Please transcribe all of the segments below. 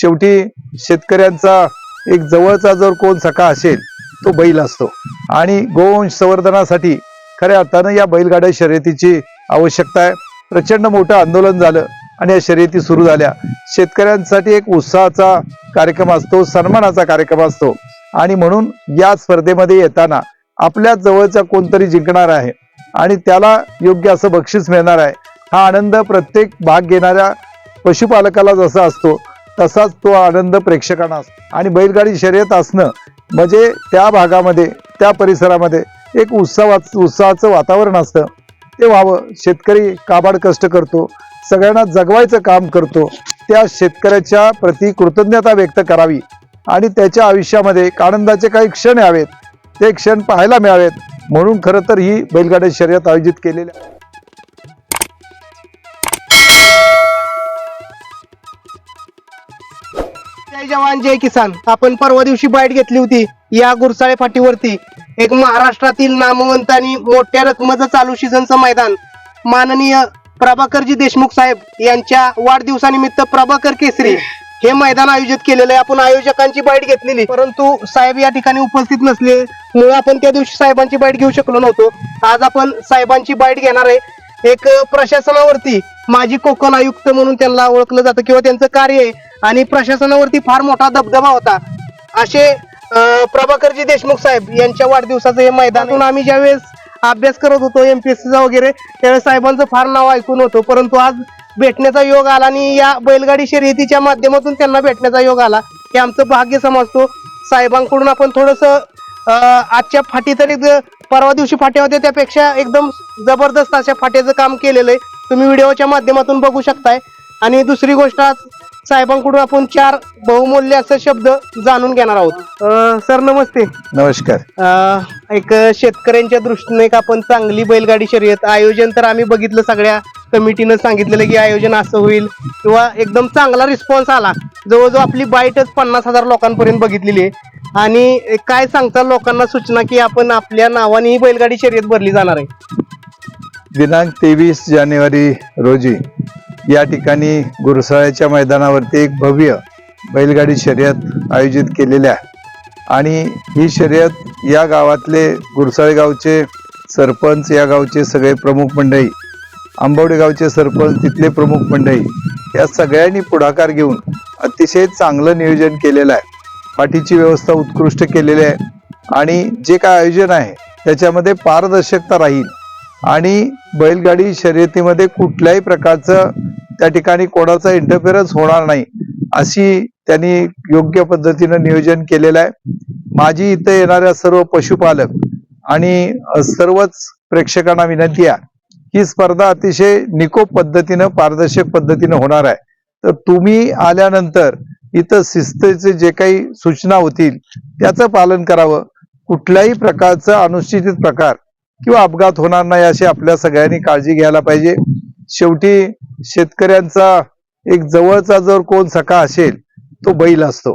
शेवटी शेतकऱ्यांचा एक जवळचा जर कोण सखा असेल तो बैल असतो. आणि गोवंश संवर्धनासाठी खऱ्या अर्थानं या बैलगाड्या शर्यतीची आवश्यकता आहे. प्रचंड मोठं आंदोलन झालं आणि या शर्यती सुरू झाल्या. शेतकऱ्यांसाठी एक उत्साहाचा कार्यक्रम असतो सन्मानाचा कार्यक्रम असतो. आणि म्हणून या स्पर्धेमध्ये येताना आपल्या जवळचा कोणतरी जिंकणार आहे आणि त्याला योग्य असं बक्षीस मिळणार आहे हा आनंद प्रत्येक भाग घेणाऱ्या पशुपालकाला जसा असतो. तसाच तो आनंद प्रेक्षकांना असतो. आणि बैलगाडी शर्यत असणं म्हणजे त्या भागामध्ये त्या परिसरामध्ये एक उत्सवा उत्साहाचं वातावरण असतं. ते व्हावं. शेतकरी काबाड कष्ट करतो. सगळ्यांना जगवायचं काम करतो. त्या शेतकऱ्याच्या प्रती कृतज्ञता व्यक्त करावी. आणि त्याच्या आयुष्यामध्ये एक आनंदाचे काही क्षण यावेत. ते क्षण पाहायला मिळावेत. म्हणून खरं तर ही बैलगाडी शर्यत आयोजित केलेली आहे. जय जवान जय किसान. आपण परवा दिवशी बाईट घेतली होती या गुरसाळे फाटीवरती. एक महाराष्ट्रातील नामवंत आणि मोठ्या रकमेचं चालू सीझनचं मैदान. माननीय प्रभाकरजी देशमुख साहेब यांच्या वाढदिवसानिमित्त प्रभाकर केसरी हे मैदान आयोजित केलेलं आहे. आपण आयोजकांची बाईट घेतलेली. परंतु साहेब या ठिकाणी उपस्थित नसले. मुळे आपण त्या दिवशी साहेबांची बाईट घेऊ शकलो नव्हतो. आज आपण साहेबांची बाईट घेणार आहे. एक प्रशासनावरती माजी कोकण आयुक्त म्हणून त्यांना ओळखलं जातं किंवा त्यांचं कार्य आहे. आणि प्रशासनावरती फार मोठा दबदबा होता. असे प्रभाकरजी देशमुख साहेब यांच्या वाढदिवसाचं हे मैदान आम्ही ज्यावेळेस अभ्यास करत होतो एमपीएससीचा वगैरे त्यावेळेस साहेबांचं फार नाव ऐकून होतो. परंतु आज भेटण्याचा योग आला आणि या बैलगाडी शर्यतीच्या माध्यमातून त्यांना भेटण्याचा योग आला. हे आमचं भाग्य समजतो. साहेबांकडून आपण थोडंसं आजच्या फाटी तरी परवा दिवशी फाट्या होत्या त्यापेक्षा एकदम जबरदस्त अशा फाट्याचं काम केलेलं आहे. तुम्ही व्हिडिओच्या माध्यमातून बघू शकताय. आणि दुसरी गोष्ट आज साहेबांकडून आपण चार बहुमूल्य असे शब्द जाणून घेणार आहोत. सर नमस्ते. नमस्कार. अं, एक शेतकऱ्यांच्या दृष्टीने एक आपण चांगली बैलगाडी शर्यत आयोजन तर आम्ही बघितलं सगळ्या कमिटीनं सांगितलेलं की आयोजन असं होईल. किंवा एकदम चांगला रिस्पॉन्स आला. जवळजवळ आपली बाईटच पन्नास हजार लोकांपर्यंत बघितलेली आहे. आणि काय सांगता लोकांना सूचना की आपण आपल्या नावाने ही बैलगाडी शर्यत भरली जाणार आहे? दिनांक तेवीस जानेवारी रोजी या ठिकाणी गुरुसाळ्याच्या मैदानावरती एक भव्य बैलगाडी शर्यत आयोजित केलेली आहे. आणि ही शर्यत या गावातले गुरसाळे गावचे सरपंच या गावचे सगळे प्रमुख मंडळी आंबवडे गावचे सरपंच तिथले प्रमुख मंडळी या सगळ्यांनी पुढाकार घेऊन अतिशय चांगलं नियोजन केलेलं आहे. पाठीची व्यवस्था उत्कृष्ट केलेली आहे. आणि जे काय आयोजन आहे त्याच्यामध्ये पारदर्शकता राहील. आणि बैलगाडी शर्यतीमध्ये कुठल्याही प्रकारचं त्या ठिकाणी कोणाचा इंटरफिअरन्स होणार नाही अशी त्यांनी योग्य पद्धतीनं नियोजन केलेलं आहे. माझी इथं येणाऱ्या सर्व पशुपालक आणि सर्वच प्रेक्षकांना विनंती आहे ही स्पर्धा अतिशय निकोप पद्धतीनं पारदर्शक पद्धतीनं होणार आहे. तर तुम्ही आल्यानंतर इथं शिस्तीचे जे काही सूचना होतील त्याचं पालन करावं. कुठल्याही प्रकारचा अनुचित प्रकार किंवा अपघात होणार नाही अशी आपल्या सगळ्यांनी काळजी घ्यायला पाहिजे. शेवटी शेतकऱ्यांचा एक जवळचा जर कोण सखा असेल तो बैल असतो.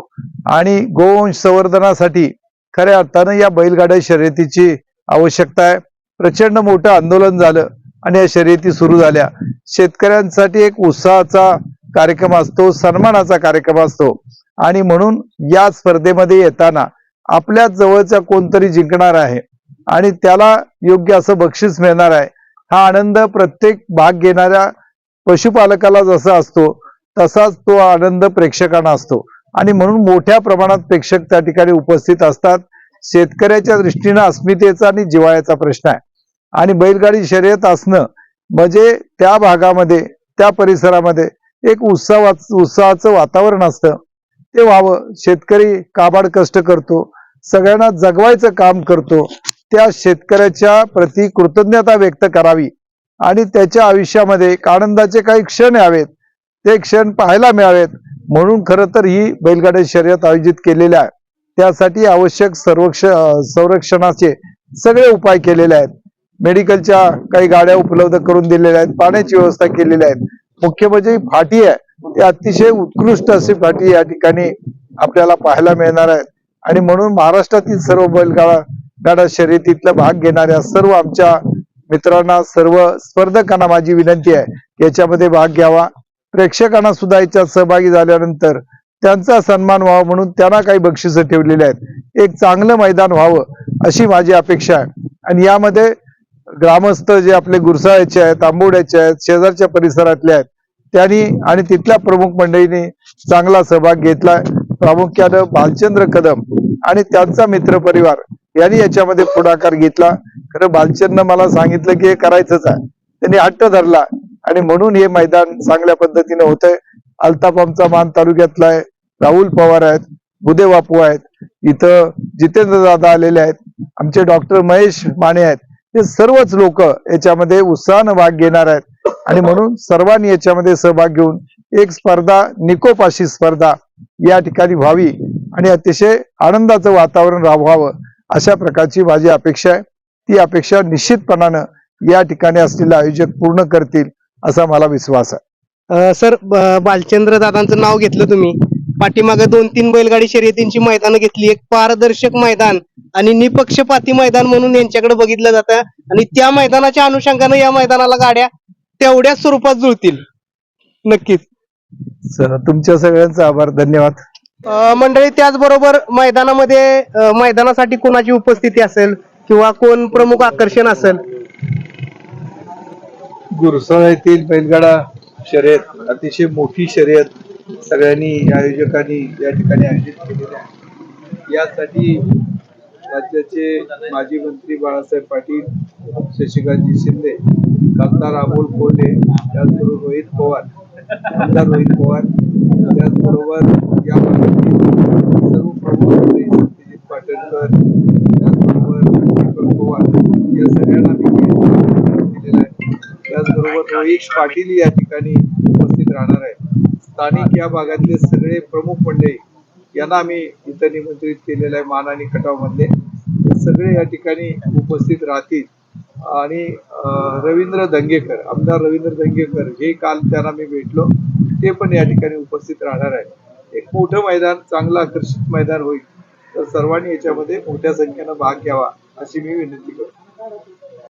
आणि गोवंश संवर्धनासाठी खऱ्या अर्थानं या बैलगाड्या शर्यतीची आवश्यकता आहे. प्रचंड मोठं आंदोलन झालं आणि या शर्यती सुरू झाल्या. शेतकऱ्यांसाठी एक उत्साहाचा कार्यक्रम असतो सन्मानाचा कार्यक्रम असतो. आणि म्हणून या स्पर्धेमध्ये येताना आपल्या जवळचा कोणतरी जिंकणार आहे आणि त्याला योग्य असं बक्षीस मिळणार आहे हा आनंद प्रत्येक भाग घेणाऱ्या पशुपालकाला जसा असतो तसाच तो आनंद प्रेक्षकांना असतो. आणि म्हणून मोठ्या प्रमाणात प्रेक्षक त्या ठिकाणी उपस्थित असतात. शेतकऱ्याच्या दृष्टीनं अस्मितेचा आणि जिवाळ्याचा प्रश्न आहे. आणि बैलगाडी शर्यत असणं म्हणजे त्या भागामध्ये त्या परिसरामध्ये एक उत्सवा उत्साहाचं वातावरण असतं. ते व्हावं. शेतकरी काबाड कष्ट करतो. सगळ्यांना जगवायचं काम करतो. त्या शेतकऱ्याच्या प्रती कृतज्ञता व्यक्त करावी. आणि त्याच्या आयुष्यामध्ये एक आनंदाचे काही क्षण यावेत. ते क्षण पाहायला मिळावेत. म्हणून खरं तर ही बैलगाडी शर्यत आयोजित केलेली आहे त्यासाठी आवश्यक सर्वक्ष संरक्षणाचे सगळे उपाय केलेले आहेत. मेडिकलच्या काही गाड्या उपलब्ध करून दिलेल्या आहेत. पाण्याची व्यवस्था केलेली आहे मुख्य म्हणजे फाटी आहे. ती अतिशय उत्कृष्ट अशी फाटी या ठिकाणी आपल्याला पाहायला मिळणार आहे. आणि म्हणून महाराष्ट्रातील सर्व बैलगाडा गाडा शर्यतीतला भाग घेणाऱ्या सर्व आमच्या मित्रांना सर्व स्पर्धकांना माझी विनंती आहे याच्यामध्ये भाग घ्यावा. प्रेक्षकांना सुद्धा याच्यात सहभागी झाल्यानंतर त्यांचा सन्मान व्हावा म्हणून त्यांना काही बक्षिसं ठेवलेली आहेत. एक चांगलं मैदान व्हावं अशी माझी अपेक्षा आहे. आणि यामध्ये ग्रामस्थ जे आपले गुरसाळ्याचे आहेत आंबोड्याचे आहेत शेजारच्या परिसरातले आहेत त्यांनी आणि तिथल्या प्रमुख मंडळींनी चांगला सहभाग घेतलाय प्रामुख्यानं भालचंद्र कदम आणि त्यांचा मित्र परिवार यांनी याच्यामध्ये पुढाकार घेतला. खरं भालचंद्रनं मला सांगितलं की हे करायचंच आहे. त्यांनी हट्ट धरला आणि म्हणून हे मैदान चांगल्या पद्धतीने होतंय. अल्ताफ आमचा मान तालुक्यातला आहे. राहुल पवार आहेत. बुधे बापू आहेत. इथं जितेंद्र दादा आलेले आहेत. आमचे डॉक्टर महेश माने आहेत. हे सर्वच लोक याच्यामध्ये उत्साहानं भाग घेणार आहेत. आणि म्हणून सर्वांनी याच्यामध्ये सहभाग घेऊन एक स्पर्धा निकोपाशी स्पर्धा या ठिकाणी व्हावी आणि अतिशय आनंदाचं वातावरण राबवावं अशा प्रकारची माझी अपेक्षा आहे. ती अपेक्षा निश्चितपणानं या ठिकाणी असलेले आयोजक पूर्ण करतील असा मला विश्वास आहे. सर बालचंद्र दादांचं नाव घेतलं तुम्ही. पाठीमागे दोन तीन बैलगाडी शर्यतींची मैदानं घेतली. एक पारदर्शक मैदान आणि निपक्षपाती मैदान म्हणून यांच्याकडे बघितलं जातं. आणि त्या मैदानाच्या अनुषंगानं या मैदानाला गाड्या तेवढ्याच स्वरूपात जुळतील. नक्कीच. सर तुमच्या सगळ्यांचा आभार. धन्यवाद. अ, मंडळी त्याचबरोबर मैदानामध्ये अ, मैदानासाठी कोणाची उपस्थिती असेल किंवा कोण प्रमुख आकर्षण असेल? गुरसाळ येथील बैलगाडा शर्यत अतिशय मोठी शर्यत सगळ्यांनी आयोजकांनी या ठिकाणी आयोजित केलेली आहे. यासाठी राज्याचे माजी मंत्री बाळासाहेब पाटील शशिकांतजी शिंदे खासदार अमोल कोल्हे त्याचबरोबर रोहित पवार आमदार रोहित पवार त्याचबरोबर या भागातील सर्व प्रमुख सत्यजित पाटणकर त्याचबरोबर दीपक पवार या सगळ्यांना मी दिलेला आहे. त्याचबरोबर रोहित पाटील या ठिकाणी उपस्थित राहणार आहे स्थानिक या भागातले सगळे प्रमुख मंडळी यांना आम्ही इथं निमंत्रित केलेलं आहे मान आणि कटावमधले. सगळे या ठिकाणी उपस्थित राहतील. आणि रवींद्र दंगेकर आमदार रवींद्र दंगेकर हे काल त्यांना मी भेटलो. ते पण या ठिकाणी उपस्थित राहणार आहे एक मोठं मैदान चांगलं आकर्षित मैदान होईल. तर सर्वांनी याच्यामध्ये मोठ्या संख्येनं भाग घ्यावा अशी मी विनंती करतो.